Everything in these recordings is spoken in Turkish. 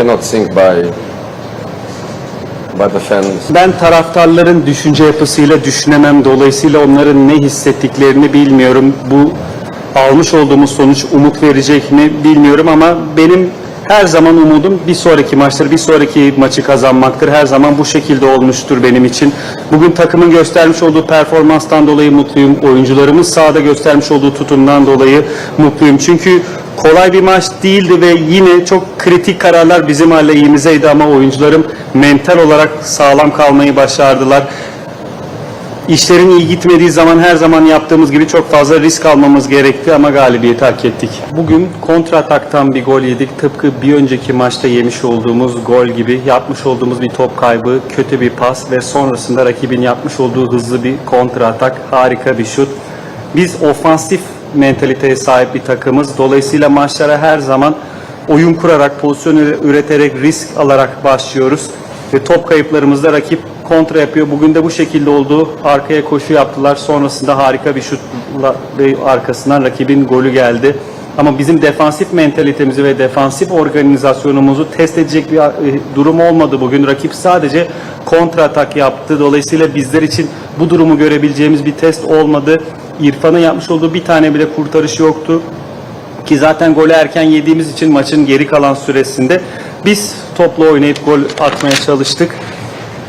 cannot think by by the fans. Ben taraftarların düşünce yapısıyla düşünemem. Dolayısıyla onların ne hissettiklerini bilmiyorum. Bu almış olduğumuz sonuç umut verecek mi bilmiyorum ama benim her zaman umudum bir sonraki maçları, bir sonraki maçı kazanmaktır. Her zaman bu şekilde olmuştur benim için. Bugün takımın göstermiş olduğu performanstan dolayı mutluyum. Oyuncularımın sahada göstermiş olduğu tutumdan dolayı mutluyum. Çünkü kolay bir maç değildi ve yine çok kritik kararlar bizim aleyhimizeydi ama oyuncularım mental olarak sağlam kalmayı başardılar. İşlerin iyi gitmediği zaman her zaman yaptığımız gibi çok fazla risk almamız gerekti ama galibiyeti hak ettik. Bugün kontra ataktan bir gol yedik. Tıpkı bir önceki maçta yemiş olduğumuz gol gibi yapmış olduğumuz bir top kaybı, kötü bir pas ve sonrasında rakibin yapmış olduğu hızlı bir kontra atak, harika bir şut. Biz ofansif mentaliteye sahip bir takımız. Dolayısıyla maçlara her zaman oyun kurarak, pozisyon üreterek, risk alarak başlıyoruz. Ve top kayıplarımızda rakip kontra yapıyor. Bugün de bu şekilde oldu. Arkaya koşu yaptılar. Sonrasında harika bir şutla arkasından rakibin golü geldi. Ama bizim defansif mentalitemizi ve defansif organizasyonumuzu test edecek bir e, durum olmadı bugün. Rakip sadece kontra atak yaptı. Dolayısıyla bizler için bu durumu görebileceğimiz bir test olmadı. İrfan'ın yapmış olduğu bir tane bile kurtarış yoktu. Ki zaten golü erken yediğimiz için maçın geri kalan süresinde biz topla oynayıp gol atmaya çalıştık.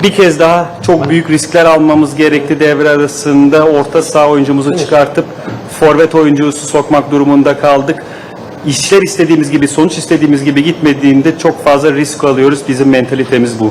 Bir kez daha çok büyük riskler almamız gerekti devre arasında. Orta saha oyuncumuzu çıkartıp forvet oyuncusu sokmak durumunda kaldık. İşler istediğimiz gibi, sonuç istediğimiz gibi gitmediğinde çok fazla risk alıyoruz. Bizim mentalitemiz bu.